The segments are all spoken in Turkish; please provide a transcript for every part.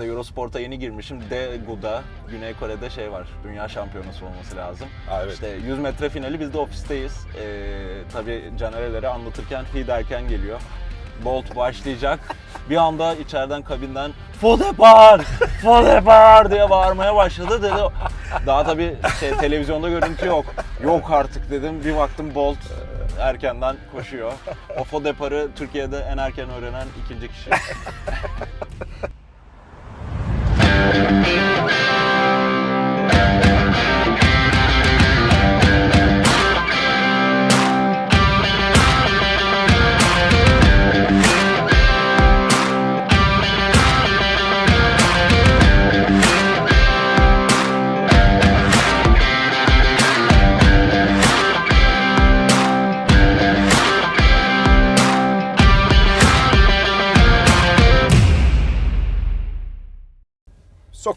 Herhalde Eurosport'a yeni girmişim. Daegu'da, Güney Kore'de şey var. Dünya şampiyonası olması lazım. Aa, evet. İşte 100 metre finali biz de ofisteyiz. Ee, tabii Caner'lere anlatırken fi derken geliyor. Bolt başlayacak. Bir anda içeriden kabinden Fodepar! Fodepar diye bağırmaya başladı dedi. Daha tabii şey, televizyonda görüntü yok. Yok artık dedim. Bir baktım Bolt e, erkenden koşuyor. O Fodepar'ı Türkiye'de en erken öğrenen ikinci kişi.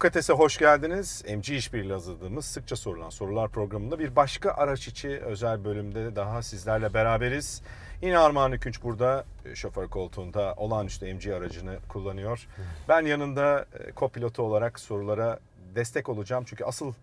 Sokrates'e hoş geldiniz. MC İşbirliği hazırladığımız sıkça sorulan sorular programında bir başka araç içi özel bölümde daha sizlerle beraberiz. Yine Armağan Ükünç burada e, şoför koltuğunda olağanüstü MC aracını kullanıyor. Ben yanında e, kopilotu olarak sorulara destek olacağım. Çünkü asıl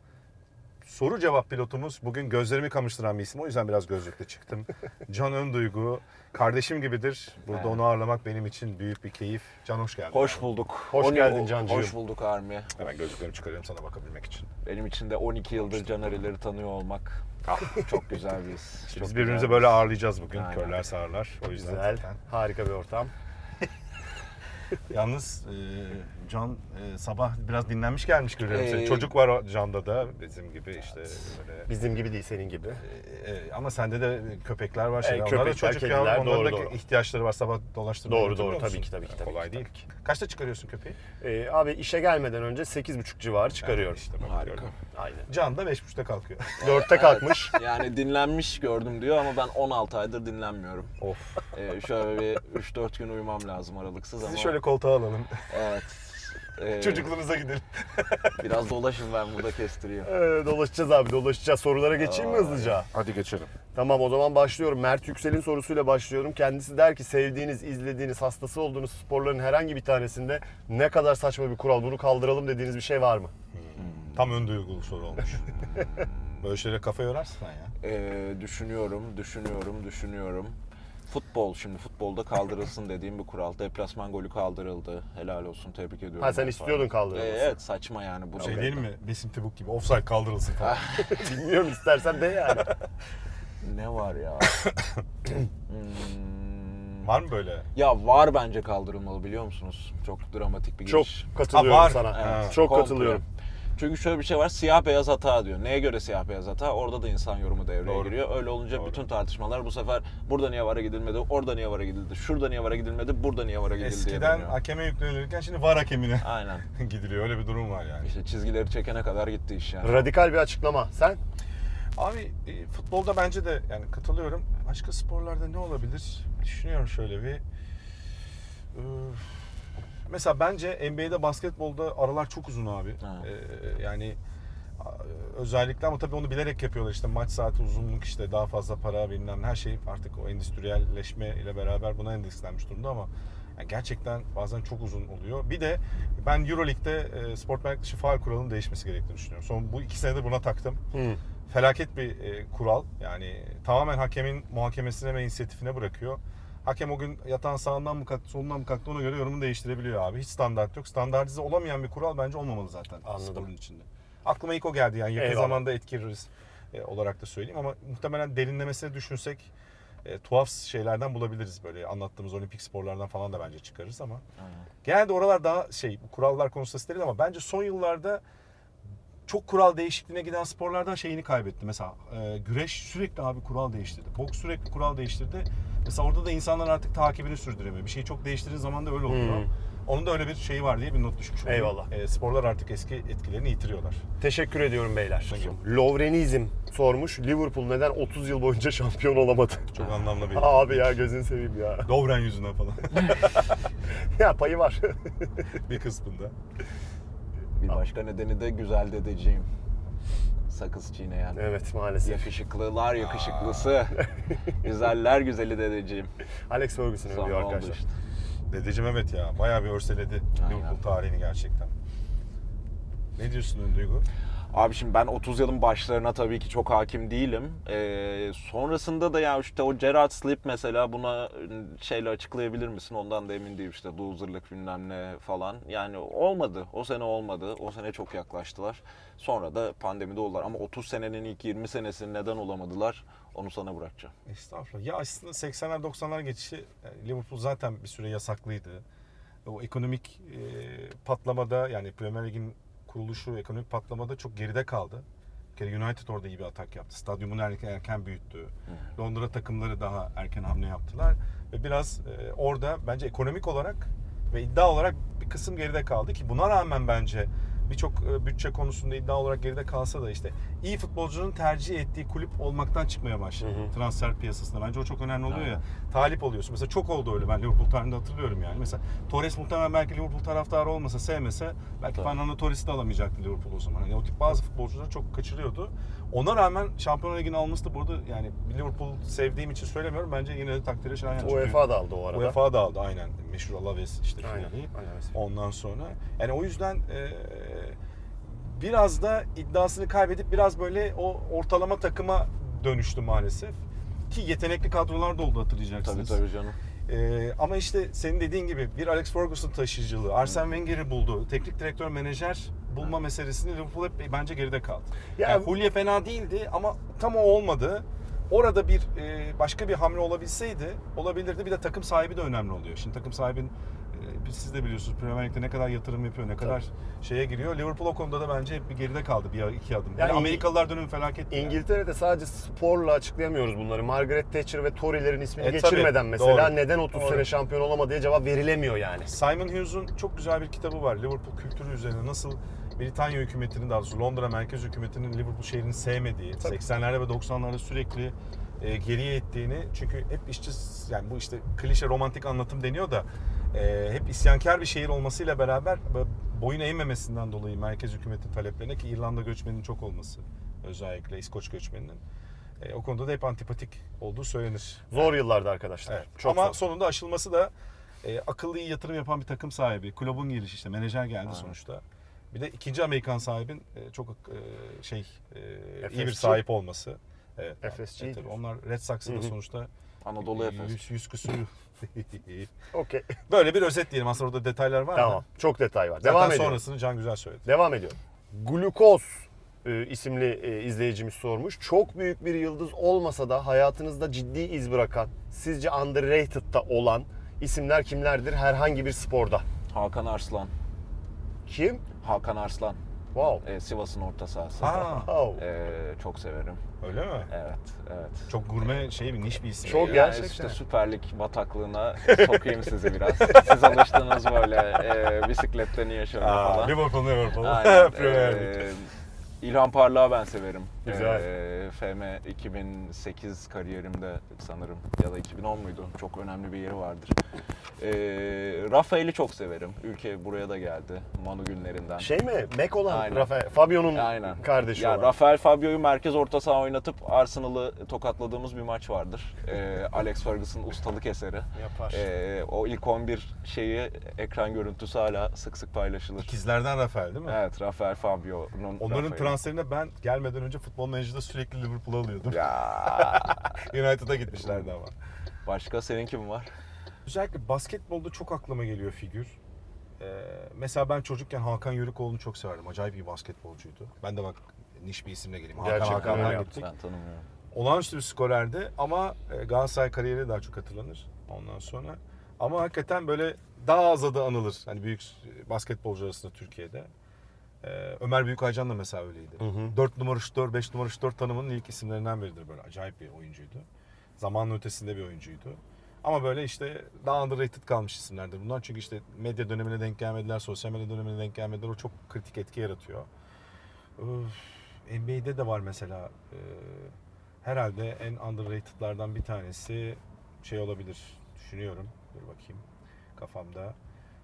soru cevap pilotumuz bugün gözlerimi kamıştıran bir isim. O yüzden biraz gözlükle çıktım. Can Önduygu kardeşim gibidir. Burada Evet. onu ağırlamak benim için büyük bir keyif. Can hoş geldin. Hoş bulduk. Hoş On- geldin Cancığım. Hoş bulduk Armi. Hemen gözlüklerimi çıkarıyorum sana bakabilmek için. Benim için de 12 yıldır Caner'leri tanıyor olmak çok güzel bir his. Çok Biz birbirimizi bir böyle ağırlayacağız bugün. Aynen. Körler sağırlar. O yüzden Güzel. zaten. Harika bir ortam. Yalnız e, Can e, sabah biraz dinlenmiş gelmiş görüyorum seni. Ee, Çocuk var o Can'da da bizim gibi işte böyle. Bizim gibi değil, senin gibi. E, e, ama sende de köpekler var. Şeyler. E, Onlar da köpekler, çocuk ya. kediler, Onların da doğru, doğru. ihtiyaçları var. Sabah dolaştırmaya Doğru, götürmüyor doğru. Tabii musun? ki, tabii ki, Yani tabii Kolay ki, değil ki. Kaçta çıkarıyorsun köpeği? Ee, abi işe gelmeden önce 8.30 civarı çıkarıyorum. İşte bak Harika. gördün. Aynen. Can da 5.30'da kalkıyor. 4'te kalkmış. Yani dinlenmiş gördüm diyor ama ben 16 aydır dinlenmiyorum. of. Ee, şöyle bir 3-4 gün uyumam lazım aralıksız ama. Sizi şöyle koltuğa alalım. Evet. Ee, Çocukluğunuza gidelim. Biraz dolaşın ben burada kestireyim. Ee, dolaşacağız abi, dolaşacağız. Sorulara geçeyim mi hızlıca? Hadi geçelim. Tamam o zaman başlıyorum. Mert Yüksel'in sorusuyla başlıyorum. Kendisi der ki sevdiğiniz, izlediğiniz, hastası olduğunuz sporların herhangi bir tanesinde ne kadar saçma bir kural bunu kaldıralım dediğiniz bir şey var mı? Tam ön duygulu soru olmuş. Böyle şeylere kafa yorarsın sen ya. Ee, düşünüyorum, düşünüyorum, düşünüyorum. Futbol şimdi futbolda kaldırılsın dediğim bir kural. Deplasman golü kaldırıldı. Helal olsun tebrik ediyorum. Ha, sen ben istiyordun kaldırılmasını. Ee, evet saçma yani bu. Şey değil mi? Besim Tebuk gibi offside kaldırılsın falan. Bilmiyorum istersen de yani. Ne var ya? Hmm. Var mı böyle? Ya var bence kaldırılmalı biliyor musunuz? Çok dramatik bir Çok giriş. katılıyorum Ha, var. sana. Evet, Çok komple. katılıyorum. Çünkü şöyle bir şey var, siyah beyaz hata diyor. Neye göre siyah beyaz hata? Orada da insan yorumu devreye Doğru. giriyor. Öyle olunca Doğru. bütün tartışmalar bu sefer burada niye vara gidilmedi, orada niye vara gidildi, şurada niye vara gidilmedi, burada niye vara gidildi diye Eskiden dönüyor. hakeme yüklenilirken şimdi var hakemine Aynen. gidiliyor. Öyle bir durum var yani. İşte çizgileri çekene kadar gitti iş yani. Radikal bir açıklama. Sen? Abi e, futbolda bence de yani katılıyorum. Başka sporlarda ne olabilir? Düşünüyorum şöyle bir. Üf. Mesela bence NBA'de basketbolda aralar çok uzun abi. Ha. Ee, yani özellikle ama tabii onu bilerek yapıyorlar işte maç saati uzunluk işte daha fazla para bilmem her şey artık o endüstriyelleşme ile beraber buna endekslenmiş durumda ama yani gerçekten bazen çok uzun oluyor. Bir de ben Euroleague'de e, sportmenlik dışı faal kuralının değişmesi gerektiğini düşünüyorum. Son bu iki senedir buna taktım Hı. felaket bir e, kural. Yani tamamen hakemin muhakemesine ve inisiyatifine bırakıyor. Hakem o gün yatağın sağından mı kalktı, solundan mı kalktı ona göre yorumunu değiştirebiliyor abi. Hiç standart yok. Standartize olamayan bir kural bence olmamalı zaten Anladım. sporun içinde. Aklıma ilk o geldi yani yakın Eyvallah. zamanda etkileriz e, olarak da söyleyeyim ama muhtemelen derinlemesine düşünsek e, tuhaf şeylerden bulabiliriz böyle anlattığımız olimpik sporlardan falan da bence çıkarırız ama Aynen. genelde oralar daha şey bu kurallar konusunda steril ama bence son yıllarda çok kural değişikliğine giden sporlardan şeyini kaybetti. Mesela e, güreş sürekli abi kural değiştirdi. Boks sürekli kural değiştirdi. Mesela orada da insanlar artık takibini sürdüremiyor. Bir şeyi çok değiştirdiği zaman da öyle oluyor. Hmm. Onun da öyle bir şeyi var diye bir not düşmüş. olayım. Eyvallah. E, sporlar artık eski etkilerini yitiriyorlar. Teşekkür ediyorum beyler. Lovrenizm sormuş. Liverpool neden 30 yıl boyunca şampiyon olamadı? Çok anlamlı bir. Abi ya gözünü seveyim ya. Lovren yüzünden falan ya payı var. bir kısmında. Bir başka nedeni de güzel dedeciğim. Sakız çiğneyen. evet maalesef. Yakışıklılar yakışıklısı. Güzeller güzeli dedeciğim. Alex Ferguson Sonra oldu arkadaşlar. işte. Dedeciğim evet ya bayağı bir örseledi. Liverpool tarihini gerçekten. Ne diyorsun Duygu? Abi şimdi ben 30 yılın başlarına tabii ki çok hakim değilim. Ee, sonrasında da ya işte o Gerard Slip mesela buna şeyle açıklayabilir misin? Ondan da emin değilim işte loserlık bilmem ne falan. Yani olmadı. O sene olmadı. O sene çok yaklaştılar. Sonra da pandemide oldular. Ama 30 senenin ilk 20 senesini neden olamadılar? Onu sana bırakacağım. Estağfurullah. Ya aslında 80'ler 90'lar geçişi Liverpool zaten bir süre yasaklıydı. O ekonomik e, patlamada yani Premier Lig'in kuruluşu ekonomik patlamada çok geride kaldı. Bir kere United orada iyi bir atak yaptı. Stadyumunu erken, erken büyüttü. Londra takımları daha erken hamle yaptılar. Ve biraz e, orada bence ekonomik olarak ve iddia olarak bir kısım geride kaldı ki buna rağmen bence birçok e, bütçe konusunda iddia olarak geride kalsa da işte iyi futbolcunun tercih ettiği kulüp olmaktan çıkmaya başladı Hı hı. transfer piyasasında. Bence o çok önemli oluyor ya. Aynen. Talip oluyorsun. Mesela çok oldu öyle ben Liverpool tarihinde hatırlıyorum yani. Mesela Torres muhtemelen belki Liverpool taraftarı olmasa sevmese belki Tabii. Fernando Torres'i de alamayacaktı Liverpool o zaman. Yani o tip bazı futbolcuları çok kaçırıyordu. Ona rağmen Şampiyonlar Ligi'ni alması da burada yani Liverpool sevdiğim için söylemiyorum. Bence yine de takdire şayan. Çünkü UEFA da aldı o arada. UEFA da aldı aynen. Meşhur Alaves işte Aynen. finali. aynen. Ondan sonra yani o yüzden e, biraz da iddiasını kaybedip biraz böyle o ortalama takıma dönüştü maalesef. Ki yetenekli kadrolar da oldu Tabii hatırlayacaksınız. tabii canım. E, ama işte senin dediğin gibi bir Alex Ferguson taşıyıcılığı, Arsene Wenger'i buldu. Teknik direktör, menajer bulma meselesinde Liverpool hep bence geride kaldı. Ya- yani Hulye fena değildi ama tam o olmadı. Orada bir e, başka bir hamle olabilseydi olabilirdi. Bir de takım sahibi de önemli oluyor. Şimdi takım sahibin e, siz de biliyorsunuz Premier Lig'de ne kadar yatırım yapıyor, ne kadar şeye giriyor. Liverpool o konuda da bence hep bir geride kaldı bir iki adım. Yani, Yani Amerikalılar dönemi felaket. İngiltere'de sadece sporla açıklayamıyoruz bunları. Margaret Thatcher ve Tory'lerin ismini E, geçirmeden tabii, mesela doğru. neden 30 Doğru. sene şampiyon olamadı diye cevap verilemiyor yani. Simon Hughes'un çok güzel bir kitabı var. Liverpool kültürü üzerine nasıl Britanya hükümetinin daha doğrusu Londra merkez hükümetinin Liverpool şehrini sevmediği, Tabii. 80'lerde ve 90'larda sürekli e, geriye ettiğini çünkü hep işçi yani bu işte klişe romantik anlatım deniyor da e, hep isyankar bir şehir olmasıyla beraber boyun eğmemesinden dolayı merkez hükümetin taleplerine ki İrlanda göçmeninin çok olması özellikle İskoç göçmeninin e, o konuda da hep antipatik olduğu söylenir. Zor yıllardı arkadaşlar. Evet. Çok Ama zor. sonunda aşılması da e, akıllı iyi yatırım yapan bir takım sahibi. Kulübün girişi işte menajer geldi Aynen. sonuçta. Bir de ikinci Amerikan sahibin e, çok e, şey e, iyi bir sahip olması. Evet. FSG Evet, tabii. onlar Red Sox'ın da sonuçta Anadolu Efes. yüz, yüz küsür. Okey. Böyle bir özet diyelim. Aslında orada detaylar var Tamam. da. Çok detay var. Zaten Devam ediyorum. sonrasını Can güzel söyledi. Devam ediyorum. Glukoz e, isimli e, izleyicimiz sormuş. Çok büyük bir yıldız olmasa da hayatınızda ciddi iz bırakan, sizce underrated'da olan isimler kimlerdir herhangi bir sporda? Hakan Arslan. Kim? Hakan Arslan. Wow. Ee, Sivas'ın orta sahası. Ha, Wow. Ee, çok severim. öyle mi? Evet, evet. Çok gurme şey bir niş bir isim. Çok Yani gerçekten. işte Süper Lig bataklığına sokayım sizi biraz. Siz alıştınız böyle e, bisikletleniyor şöyle Aa, falan. Liverpool, Liverpool. Aynen. Ee, İlhan Parlak'ı ben severim. Güzel. Ee, FM 2008 kariyerimde sanırım ya da 2010 muydu? Çok önemli bir yeri vardır. Ee, Rafael'i çok severim. Ülke buraya da geldi. Manu günlerinden. Şey mi? Mac olan Aynen. Rafael. Fabio'nun Aynen. kardeşi ya olan. Rafael Fabio'yu merkez orta saha oynatıp Arsenal'ı tokatladığımız bir maç vardır. Ee, Alex Ferguson ustalık eseri. Yapar. Ee, o ilk 11 şeyi ekran görüntüsü hala sık sık paylaşılır. İkizlerden Rafael değil mi? Evet, Rafael Fabio'nun Onların transferine ben gelmeden önce futbol menajerde sürekli Liverpool'u alıyordum. Ya United'a gitmişlerdi ama. başka senin kim var? Özellikle basketbolda çok aklıma geliyor figür. Ee, mesela ben çocukken Hakan Yörükoğlu'nu çok severdim. Acayip iyi basketbolcuydu. Ben de bak niş bir isimle geleyim. Hakan Gerçekten Hakan'dan öyle gittik. Ben tanımıyorum. Olağanüstü bir skorerdi ama e, Galatasaray kariyeri daha çok hatırlanır ondan sonra. Ama hakikaten böyle daha az adı anılır. Hani büyük basketbolcu arasında Türkiye'de. Ee, Ömer Büyükaycan da mesela öyleydi. Hı hı. 4 numara şutör, 5 numara şutör tanımının ilk isimlerinden biridir böyle. Acayip bir oyuncuydu. Zamanın ötesinde bir oyuncuydu. Ama böyle işte daha underrated kalmış isimlerdir bunlar. Çünkü işte medya dönemine denk gelmediler, sosyal medya dönemine denk gelmediler. O çok kritik etki yaratıyor. Öf, NBA'de de var mesela. e, herhalde en underrated'lardan bir tanesi şey olabilir. Düşünüyorum. Dur bakayım kafamda.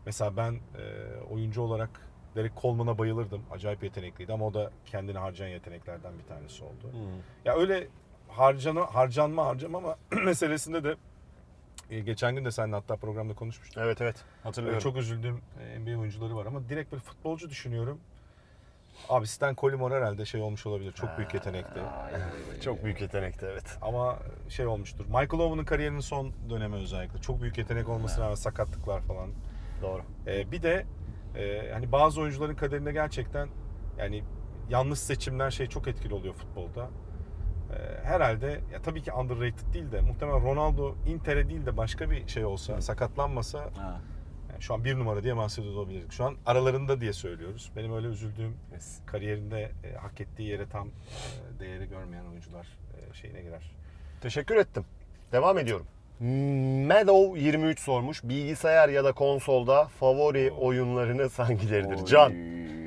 Mesela ben e, oyuncu olarak Derek Coleman'a bayılırdım. Acayip yetenekliydi ama o da kendini harcayan yeteneklerden bir tanesi oldu. Ya öyle harcana, harcanma harcama ama meselesinde de E, geçen gün de seninle hatta programda konuşmuştuk. Evet evet hatırlıyorum. çok üzüldüğüm e, NBA oyuncuları var ama direkt bir futbolcu düşünüyorum. Abi Stan Collymore herhalde şey olmuş olabilir. Çok büyük yetenekti. Çok büyük yetenekti evet. Ama şey olmuştur. Michael Owen'ın kariyerinin son dönemi özellikle. Çok büyük yetenek olmasına rağmen sakatlıklar falan. Doğru. Ee, bir de e, hani bazı oyuncuların kaderinde gerçekten yani yanlış seçimler şey çok etkili oluyor futbolda. Ee, herhalde ya tabii ki underrated değil de muhtemelen Ronaldo Inter'e değil de başka bir şey olsa, sakatlanmasa Ha. yani şu an bir numara diye bahsediyor olabilirdik. Şu an aralarında diye söylüyoruz. Benim öyle üzüldüğüm Yes. kariyerinde e, hak ettiği yere tam e, değeri görmeyen oyuncular e, şeyine girer. Teşekkür ettim. Devam ediyorum. Meadow 23 sormuş. Bilgisayar ya da konsolda favori oyunlarınız hangileridir? Oy. Can.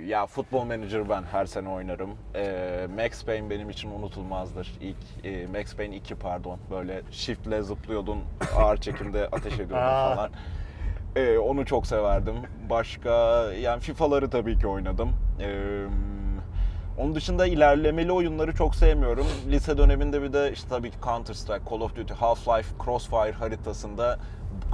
Ya Football Manager ben her sene oynarım. Ee, Max Payne benim için unutulmazdır. İlk e, Max Payne 2 pardon. Böyle shiftle zıplıyordun, ağır çekimde ateş ediyordun falan. Ee, onu çok severdim. Başka yani FIFA'ları tabii ki oynadım. Ee, onun dışında ilerlemeli oyunları çok sevmiyorum. Lise döneminde bir de işte tabii ki Counter Strike, Call of Duty, Half-Life, Crossfire haritasında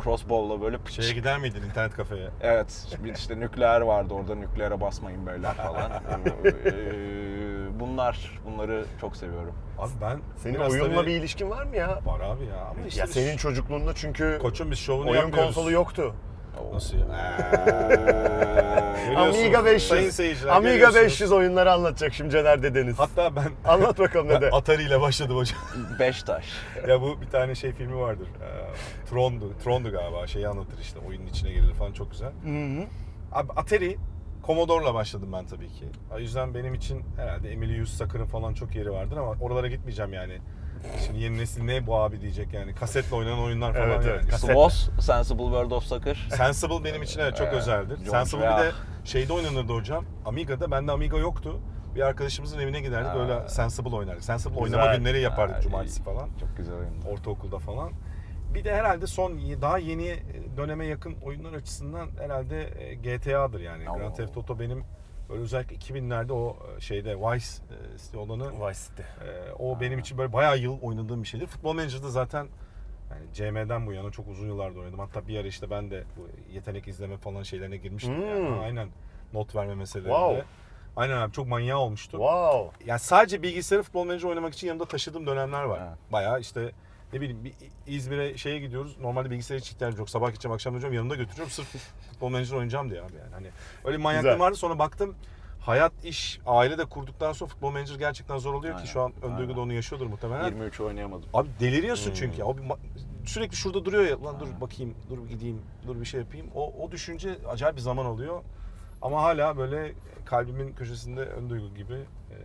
crossbow'la böyle pıç Şeye gider miydin internet kafeye? Evet, bir işte nükleer vardı orada nükleere basmayın beyler falan. Ee, bunlar, bunları çok seviyorum. Abi ben Senin biraz oyunla tabii- bir ilişkin var mı ya? Var abi ya ama işte Ya senin çocukluğunda çünkü koçum biz şovunu oyun yapmıyoruz. konsolu yoktu. Nasıl ya? Görüyorsunuz, Amiga 500. Sayın seyirciler Amiga görüyorsunuz. 500 oyunları anlatacak şimdi Caner dedeniz. Hatta ben, Anlat bakalım dede. Atari ile başladım hocam. Beştaş. ya bu bir tane şey filmi vardır. Ee, Tron'du, Tron'du galiba. Şeyi anlatır işte. Oyunun içine girilir falan çok güzel. Hı hı. Abi Atari Commodore'la başladım ben tabii ki. O yüzden benim için herhalde Emilius Sakır'ın falan çok yeri vardır ama oralara gitmeyeceğim yani. Şimdi yeni nesil ne bu abi diyecek yani. Kasetle oynanan oyunlar falan Evet, evet, yani. kaset- SWOS, Sensible World of Soccer. Sensible benim için evet çok Ee, özeldir. John Sensible bir de şeyde oynanırdı hocam. Amiga'da. Bende Amiga yoktu. Bir arkadaşımızın evine giderdik Ha. öyle Sensible oynardık. Sensible Güzel. oynama günleri yapardık Ha, cumartesi iyi. falan. Çok güzel oyun. Ortaokulda falan. Bir de herhalde son daha yeni döneme yakın oyunlar açısından herhalde e, GTA'dır yani. Oo. Grand Theft Auto benim böyle özellikle 2000'lerde o e, şeyde Vice e, City olanı Vice City. e, o benim için böyle bayağı yıl oynadığım bir şeydir. Futbol Manager'da zaten yani CM'den bu yana çok uzun yıllardır oynadım. Hatta bir ara işte ben de bu yetenek izleme falan şeylerine girmiştim. Yani. Hmm. Aynen not verme meselelerinde. Wow. Aynen abi çok manyağı olmuştu. Wow. Yani sadece bilgisayarı futbol manager oynamak için yanımda taşıdığım dönemler var. Evet. Bayağı işte ne bileyim bir İzmir'e şeye gidiyoruz. Normalde bilgisayara hiç ihtiyacım yok. Sabah gideceğim, akşam döneceğim. Yanımda götürüyorum. Sırf futbol manager oynayacağım diye abi yani. Hani öyle bir manyaklığım Güzel. vardı. Sonra baktım hayat, iş, aile de kurduktan sonra futbol manager gerçekten zor oluyor Aynen. ki şu an ön duygu da onu yaşıyordur muhtemelen. 23 oynayamadım. Abi deliriyorsun Hmm. çünkü bir ma- sürekli şurada duruyor ya. Lan dur bakayım, dur gideyim, dur bir şey yapayım. O, o düşünce acayip bir zaman alıyor. Ama hala böyle kalbimin köşesinde ön duygu gibi. e,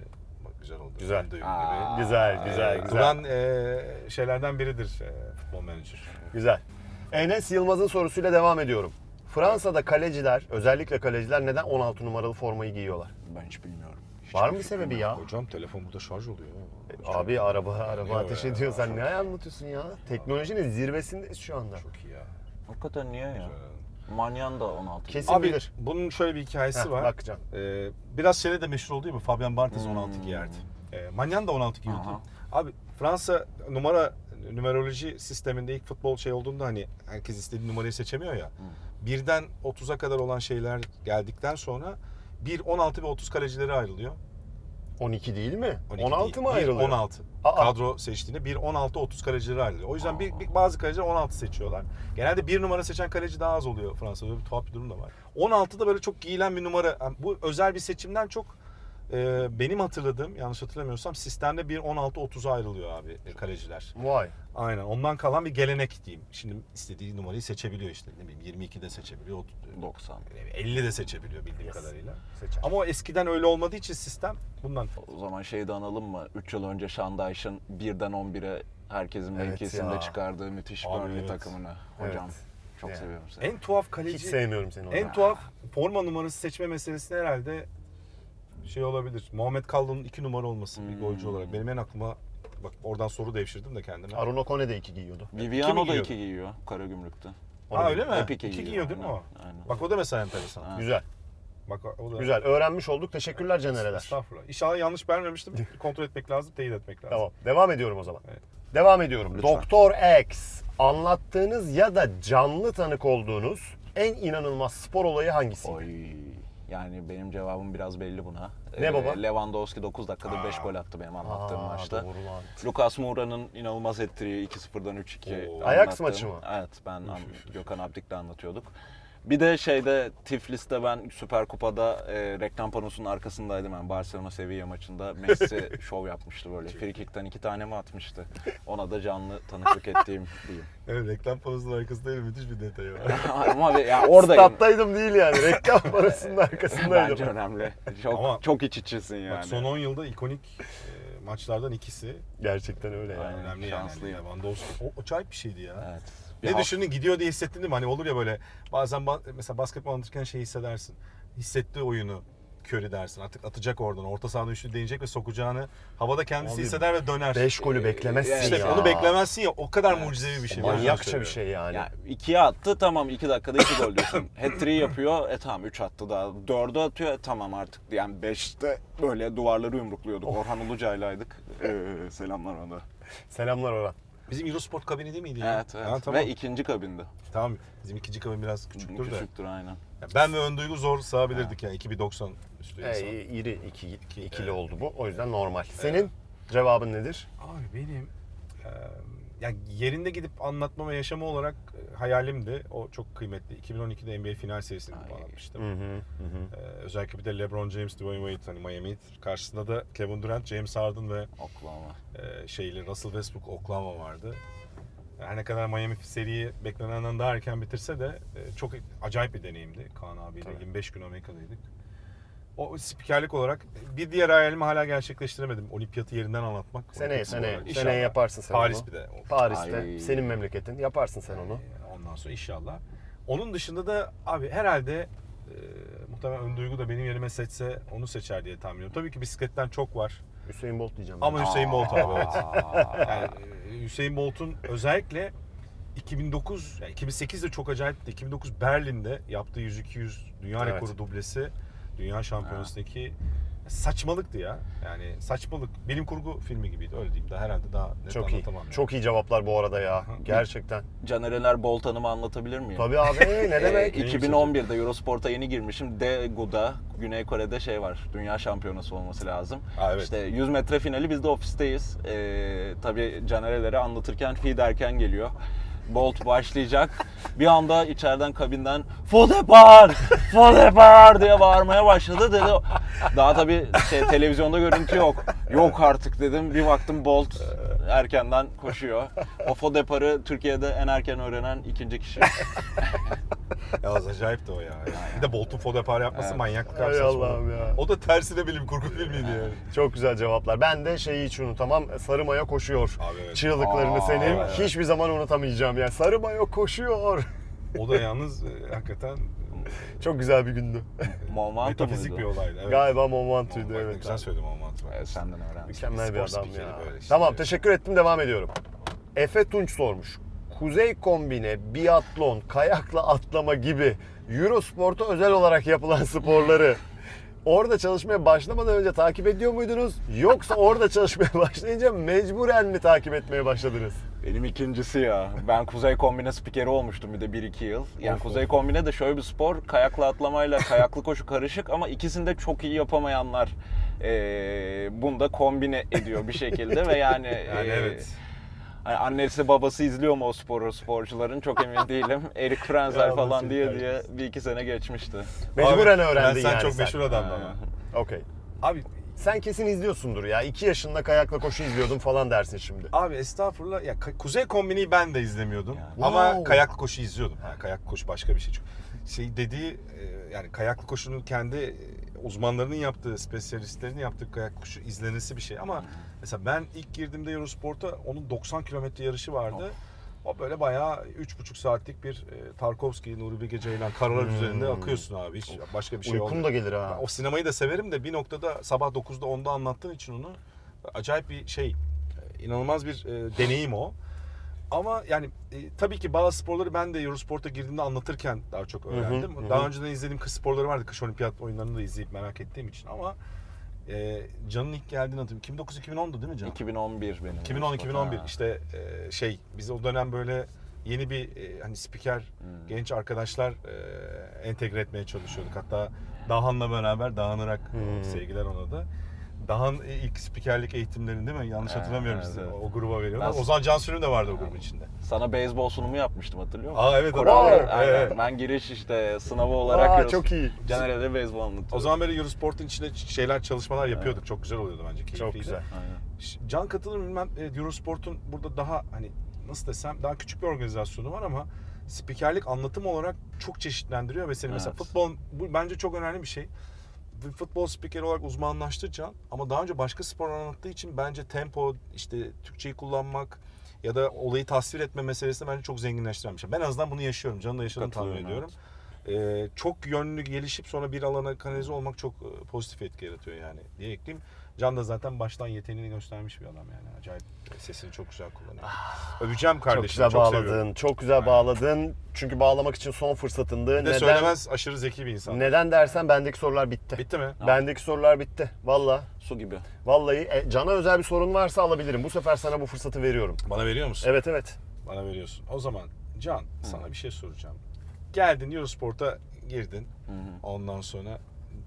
güzel oldu. Güzel. Aa, gibi. Güzel, güzel, Ee, güzel. Duran e, şeylerden biridir e, futbol menajer. Güzel. Enes Yılmaz'ın sorusuyla devam ediyorum. Fransa'da kaleciler, özellikle kaleciler neden 16 numaralı formayı giyiyorlar? Ben hiç bilmiyorum. Hiç Var mı bir sebebi ya? Hocam telefon burada şarj oluyor. Abi araba araba Anlıyor ateş ya. ediyor. Sen ne anlatıyorsun ya? Teknolojinin zirvesindeyiz şu anda. Çok iyi ya. Hakikaten niye ya? Güzel. Manyan da 16. Kesin Abi bilir. bunun şöyle bir hikayesi Heh, var. bakacağım. Ee, biraz şeyde de meşhur oldu değil mi? Fabian Barthez Hmm. 16 giyerdi. Ee, Manyan da 16 giyiyordu. Aha. Abi Fransa numara numeroloji sisteminde ilk futbol şey olduğunda hani herkes istediği numarayı seçemiyor ya. Birden 30'a kadar olan şeyler geldikten sonra 1, 16 ve 30 kalecileri ayrılıyor. 12 değil mi? 12 16 değil, mı ayrılıyor? 16. Aa. Kadro seçtiğinde 1, 16, 30 kalecileri ayrılıyor. O yüzden bir, bir- bazı kaleciler 16 seçiyorlar. Genelde bir numara seçen kaleci daha az oluyor Fransa'da. Böyle bir tuhaf bir durum da var. 16 da böyle çok giyilen bir numara. Yani bu özel bir seçimden çok e, benim hatırladığım, yanlış hatırlamıyorsam sistemde 1, 16, 30'a ayrılıyor abi e, kaleciler. Vay. Aynen. Ondan kalan bir gelenek diyeyim. Şimdi istediği numarayı seçebiliyor işte. Ne bileyim 22 de seçebiliyor. ot- 90. 50 de seçebiliyor bildiğim Yes. kadarıyla. Seçer. Ama o eskiden öyle olmadığı için sistem bundan. O zaman şeyi de analım mı? 3 yıl önce Şandayş'ın 1'den 11'e herkesin Evet mevkisinde ya. çıkardığı müthiş Abi Burnley evet. takımını. Hocam Evet. çok Yani. seviyorum seni. En tuhaf Hiç kaleci, sevmiyorum seni. en En tuhaf forma numarası seçme meselesi herhalde şey olabilir. Muhammed Kallı'nın 2 numara olması bir Hmm. golcü olarak. Benim en aklıma bak oradan soru devşirdim de kendime. Aruno Kone de 2 giyiyordu. Viviano da giyiyordu? 2 giyiyor Karagümrük'te. Ha öyle mi? Hep iki 2 giyiyor, giyiyor değil mi o? aynen. Bak o da mesela enteresan. Ha. Güzel. Bak o da Güzel. Öğrenmiş olduk. Teşekkürler Canereler. Estağfurullah. İnşallah yanlış vermemiştim. Kontrol etmek lazım, teyit etmek lazım. Tamam. Devam ediyorum o zaman. Evet. Devam ediyorum. Lütfen. Doktor X Anlattığınız ya da canlı tanık olduğunuz en inanılmaz spor olayı hangisi? Oy. Yani benim cevabım biraz belli buna. Ne Ee, baba? Lewandowski 9 dakikada 5 gol attı benim anlattığım Aa, maçta. doğru lan. Lucas Moura'nın inanılmaz ettiği 2-0'dan 3-2 Oo. Ajax maçı mı? Evet ben an- Gökhan Abdik'le anlatıyorduk. Bir de şeyde Tiflis'te ben Süper Kupa'da e, reklam panosunun arkasındaydım ben Barcelona Sevilla maçında. Messi şov yapmıştı böyle. Free kick'ten iki tane mi atmıştı? Ona da canlı tanıklık ettiğim diyeyim. Evet reklam panosunun arkasında müthiş bir detay var. Ama ya yani oradayım. Stat'taydım değil yani. Reklam parasının arkasındaydım. Bence önemli. Çok Ama- çok iç içisin yani. Bak son 10 yılda ikonik e, maçlardan ikisi. Gerçekten öyle ya. Aynen. Önemli yani. şanslıyım. Lewandowski. O, acayip bir şeydi ya. Evet. Bir Ne düşündün gidiyor diye hissettin değil mi? Hani olur ya böyle bazen ba- mesela basketbol anlatırken şey hissedersin. Hissetti oyunu Curry dersin. Artık atacak oradan. Orta sahada üçlü deneyecek ve sokacağını havada kendisi Abi, hisseder ve döner. 5 golü beklemezsin İşte ya. onu beklemezsin ya. O kadar mucizevi bir şey. Manyakça bir şey yani. Ya ikiye attı tamam iki dakikada iki gol diyorsun. Hat-trick yapıyor e tamam üç attı daha. Dördü atıyor e tamam artık. Yani beşte böyle duvarları yumrukluyorduk. Orhan Ulucay'laydık. Ee, selamlar ona. Selamlar Orhan. Bizim Eurosport kabini değil miydi ya? Evet evet. Ha, tamam. Ve ikinci kabinde. Tamam. Bizim ikinci kabin biraz küçüktür de. Küçüktür aynen. Ya Ben ve ön duygu zor sığabilirdik yani. 2.90 üstü insan. Ee, iri iki, ikili evet. oldu bu. O yüzden normal. Senin cevabın nedir? Abi benim e, yani yerinde gidip anlatma ve yaşama olarak e, hayalimdi. O çok kıymetli. 2012'de NBA final serisini bağlamıştım. Hı hı, hı. E, özellikle bir de LeBron James, Dwayne Wade hani Miami Heat. Karşısında da Kevin Durant, James Harden ve Oklahoma. e, şeyli Russell Westbrook, Oklahoma vardı. Her ne kadar Miami seriyi beklenenden daha erken bitirse de e, çok acayip bir deneyimdi. Kaan abiyle Tabii. 25 gün Amerika'daydık. O spikerlik olarak bir diğer hayalimi hala gerçekleştiremedim. Olimpiyatı yerinden anlatmak. Seneye, seneye. Seneye İnşallah. yaparsın sen Paris onu. bir de. Paris'te. Ay. Senin memleketin. Yaparsın sen onu. Ee, Ondan sonra inşallah. Onun dışında da abi herhalde e, muhtemelen ön duygu da benim yerime seçse onu seçer diye tahmin ediyorum. Tabii ki bisikletten çok var. Hüseyin Bolt diyeceğim. Ama ben. Hüseyin Bolt abi evet. Yani e, Hüseyin Bolt'un özellikle 2009, yani 2008'de çok acayipti. 2009 Berlin'de yaptığı 100-200 dünya Evet. rekoru dublesi, dünya şampiyonasındaki saçmalıktı ya. Yani saçmalık. Bilim kurgu filmi gibiydi öyle diyeyim. Daha herhalde daha net Çok iyi. anlatamam. yani. Çok iyi cevaplar bu arada ya. Gerçekten. Canereler Bolt Hanım'ı anlatabilir miyim? Tabii abi ne demek? Ee, 2011'de Eurosport'a yeni girmişim. Daegu'da, Güney Kore'de şey var. Dünya şampiyonası olması lazım. Ha, evet. İşte 100 metre finali biz de ofisteyiz. Ee, tabii Canereleri anlatırken fi derken geliyor. Bolt başlayacak. Bir anda içeriden kabinden Fodepar! Fodepar diye bağırmaya başladı dedi. Daha tabii şey, televizyonda görüntü yok. Yok artık dedim. Bir baktım Bolt erkenden koşuyor. O Fodepar'ı Türkiye'de en erken öğrenen ikinci kişi. Yalnız acayip de o ya. Bir de Bolt'un fodepar yapması Evet. manyaklık abi Hay. Allah'ım ya. O da tersine bilim kurgu filmiydi yani. Çok güzel cevaplar. Ben de şeyi hiç unutamam. Sarı mayo koşuyor. Abi evet. Çığlıklarını Aa, senin evet. hiçbir zaman unutamayacağım. Yani sarı mayo koşuyor. O da yalnız e, hakikaten Çok güzel bir gündü. Momento metafizik muydu? bir olaydı. Evet. Galiba Momentuydu Bak, ne evet. güzel söyledim Momant'ı. Evet, senden öğrendim. Mükemmel bir Spor adam spikeri ya. böyle işte. Tamam teşekkür ettim devam ediyorum. Efe Tunç sormuş. Kuzey kombine, biatlon, kayakla atlama gibi Eurosport'a özel olarak yapılan sporları orada çalışmaya başlamadan önce takip ediyor muydunuz? Yoksa orada çalışmaya başlayınca mecburen mi takip etmeye başladınız? Benim ikincisi ya. Ben Kuzey Kombine spikeri olmuştum bir de 1-2 yıl. Yani Of, Kuzey of. Kombine de şöyle bir spor. Kayakla atlamayla kayaklı koşu karışık ama ikisini de çok iyi yapamayanlar eee bunu da kombine ediyor bir şekilde ve yani, Yani eee, evet. hani annesi babası izliyor mu o sporu sporcuların çok emin değilim. Erik Frenzel falan diye diye bir iki sene geçmişti. Mecburen Abi, öğrendin ben sen yani çok sen. meşhur adamdı ama. Okey. Abi Sen kesin izliyorsundur ya. 2 yaşında kayakla koşu izliyordum falan dersin şimdi. Abi estağfurullah. Ya ka- Kuzey Kombini'yi ben de izlemiyordum. Yani. Ama Wow. kayaklı koşu izliyordum. Ha, kayaklı koşu başka bir şey. Çünkü şey dediği e, yani kayaklı koşunun kendi e, uzmanlarının yaptığı, spesyalistlerin yaptığı kayak koşu izlenesi bir şey. Ama mesela ben ilk girdiğimde Eurosport'a onun 90 kilometre yarışı vardı. O böyle bayağı 3,5 saatlik bir e, Tarkovski, Nuri Bilge Ceylan karalar Hmm. üzerinde akıyorsun abi. Hiç başka bir şey Uykun olmuyor. da gelir ha. O sinemayı da severim de bir noktada sabah 9'da 10'da anlattığın için onu acayip bir şey, e, inanılmaz bir e, deneyim o. Ama yani e, tabii ki bazı sporları ben de Eurosport'a girdiğimde anlatırken daha çok öğrendim. hı hı. Daha önceden izlediğim kış sporları vardı. Kış olimpiyat oyunlarını da izleyip merak ettiğim için ama e, Can'ın ilk geldiğini hatırlıyorum. 2009-2010'du değil mi Can? 2011 benim. 2010-2011 Ha. işte e, şey biz o dönem böyle yeni bir e, hani spiker, Hmm. genç arkadaşlar e, entegre etmeye çalışıyorduk. Hatta Dahan'la beraber Dağınarak Hmm. sevgiler ona da. Dahan ilk spikerlik eğitimlerini değil mi? Yanlış Evet, hatırlamıyorum evet, size. evet. O gruba veriyorlar. Ben- Ozan Cansu'nun da vardı o grubun içinde. Sana beyzbol sunumu yapmıştım hatırlıyor musun? Aa evet Kore- hatırlıyorum. Aynen. Evet. Ben giriş işte sınavı olarak Aa, Euros- çok iyi. Caner'e de beyzbol anlatıyorum. O zaman böyle Eurosport'un içinde şeyler, çalışmalar yapıyorduk. Çok güzel oluyordu bence. Keyifliydi. Çok güzel. Aynen. Ş- Can katılır mı bilmem. Evet, Eurosport'un burada daha hani nasıl desem daha küçük bir organizasyonu var ama spikerlik anlatım olarak çok çeşitlendiriyor ve seni mesela Evet. futbol bu bence çok önemli bir şey. Bir futbol spikeri olarak uzmanlaştı Can ama daha önce başka spor anlattığı için bence tempo, işte Türkçeyi kullanmak ya da olayı tasvir etme meselesini bence çok zenginleştiren bir şey. Ben en azından bunu yaşıyorum. Can'ın da yaşadığını tahmin ediyorum. Ee, çok yönlü gelişip sonra bir alana kanalize olmak çok e, pozitif etki yaratıyor yani diye ekleyeyim. Can da zaten baştan yeteneğini göstermiş bir adam yani. Acayip sesini çok güzel kullanıyor. Öveceğim Çok kardeşim. güzel Çok, bağladın. seviyorum. Çok güzel bağladın. Çünkü bağlamak için son fırsatındı. Bir de Neden? söylemez aşırı zeki bir insan. Neden dersen bendeki sorular bitti. Bitti mi? Bendeki sorular bitti. Valla. Su gibi. Vallahi e, Can'a özel bir sorun varsa alabilirim. Bu sefer sana bu fırsatı veriyorum. Bana veriyor musun? Evet evet. Bana veriyorsun. O zaman Can sana bir şey soracağım. Geldin Eurosport'a girdin. Hı hı. Ondan sonra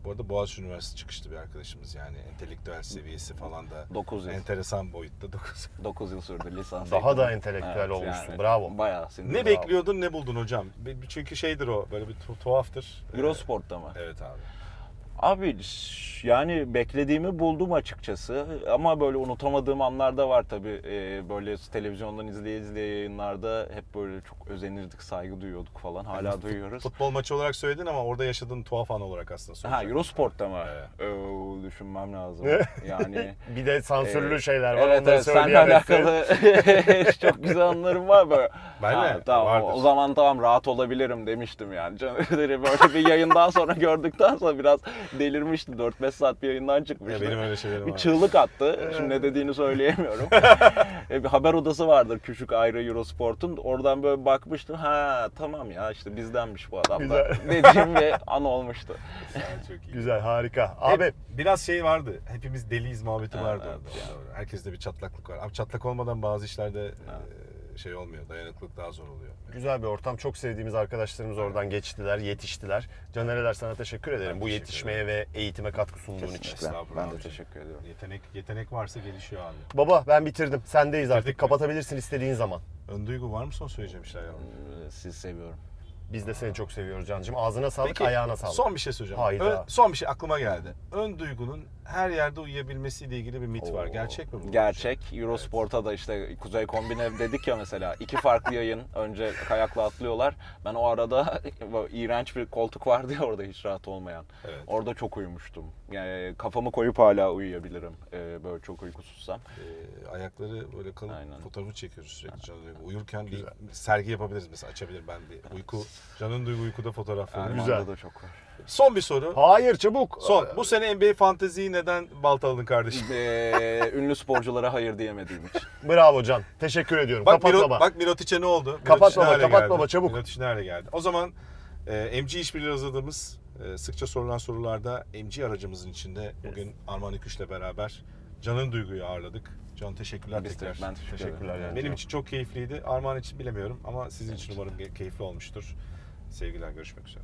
bu arada Boğaziçi Üniversitesi çıkışlı bir arkadaşımız yani entelektüel seviyesi falan da 9 yıl. enteresan boyutta 9. 9 yıl sürdü lisans. Daha da entelektüel olmuşsun. Bravo. Bayağı sinirli. Ne Bravo. bekliyordun ne buldun hocam? Bir- Çünkü şeydir o böyle bir tu- tuhaftır. Eurosport'ta mı? Evet abi. Abi yani beklediğimi buldum açıkçası ama böyle unutamadığım anlar da var tabii. Ee, böyle televizyondan izleye izleye yayınlarda hep böyle çok özenirdik, saygı duyuyorduk falan. Hala duyuyoruz. Futbol maçı olarak söyledin ama orada yaşadığın tuhaf an olarak aslında Ha soracağım. Eurosport'ta mı? Evet. Oo, düşünmem lazım. Yani Bir de sansürlü Ee, şeyler var. Evet Onları evet seninle alakalı çok güzel anlarım var böyle. Benle? Ha, tamam Vardır. o zaman tamam rahat olabilirim demiştim yani. Böyle bir yayından sonra gördükten sonra biraz delirmişti. 4-5 saat bir yayından çıkmıştı. Ya benim öyle şeylerim bir var. çığlık attı. Şimdi ne dediğini söyleyemiyorum. E, bir haber odası vardır küçük ayrı Eurosport'un. Oradan böyle bakmıştım. Ha tamam ya işte bizdenmiş bu adam da. Dediğim bir an olmuştu. Güzel, çok iyi. Güzel harika. Hep Abi biraz şey vardı. Hepimiz deliyiz muhabbeti vardı evet, orada. Herkeste bir çatlaklık var. Abi çatlak olmadan bazı işlerde e, şey olmuyor. Dayanıklılık daha zor oluyor. güzel bir ortam. Çok sevdiğimiz arkadaşlarımız oradan geçtiler, yetiştiler. Canereler sana teşekkür ederim. Bu teşekkür yetişmeye ve eğitime katkı sunduğun için. Ben de teşekkür ediyorum. Yetenek yetenek varsa gelişiyor abi. Baba ben bitirdim. Sendeyiz artık. Bitirdik mi? Kapatabilirsin istediğin zaman. Ön duygu var mı son söyleyeceğim şeyler? ya? Ee, Sizi seviyorum. Biz de seni çok seviyoruz Cancığım. Ağzına sağlık, Peki, ayağına sağlık. Son bir şey söyleyeceğim. Hayda. Ön- son bir şey aklıma geldi. Ön duygunun her yerde uyuyabilmesiyle ilgili bir mit var. Oo. Gerçek mi bu? Gerçek. Eurosport'a da işte Kuzey Kombine dedik ya mesela. iki farklı yayın. Önce kayakla atlıyorlar. Ben o arada iğrenç bir koltuk vardı ya orada hiç rahat olmayan. Evet. Orada çok uyumuştum. Yani kafamı koyup hala uyuyabilirim. Ee, böyle çok uykusuzsam. Ee, ayakları böyle kalıp Aynen. fotoğrafı çekiyoruz sürekli Duygu. Uyurken bir sergi yapabiliriz mesela açabilir ben bir uyku Can'ın Duygu uykuda fotoğrafları. Erman'da Güzel. da çok var. Son bir soru. Hayır çabuk. Son. Bu sene NBA fanteziyi neden baltaladın kardeşim? Ee, ünlü sporculara hayır diyemediğim için. Bravo Can. Teşekkür ediyorum. Bak, kapat Miro, baba. bak Mirotic'e ne oldu? Kapat Mirotic ne baba, hale kapat geldi? baba, çabuk. Mirotic ne hale geldi? O zaman e, MG işbirliği hazırladığımız e, sıkça sorulan sorularda MG aracımızın içinde bugün Armağan İküş'le beraber Can'ın Duygu'yu ağırladık. Can teşekkürler Biz de- tekrar. ben teşekkür Teşekkürler ederim. yani. Benim için çok keyifliydi. Armağan için bilemiyorum ama sizin için umarım keyifli olmuştur. Sevgiler görüşmek üzere.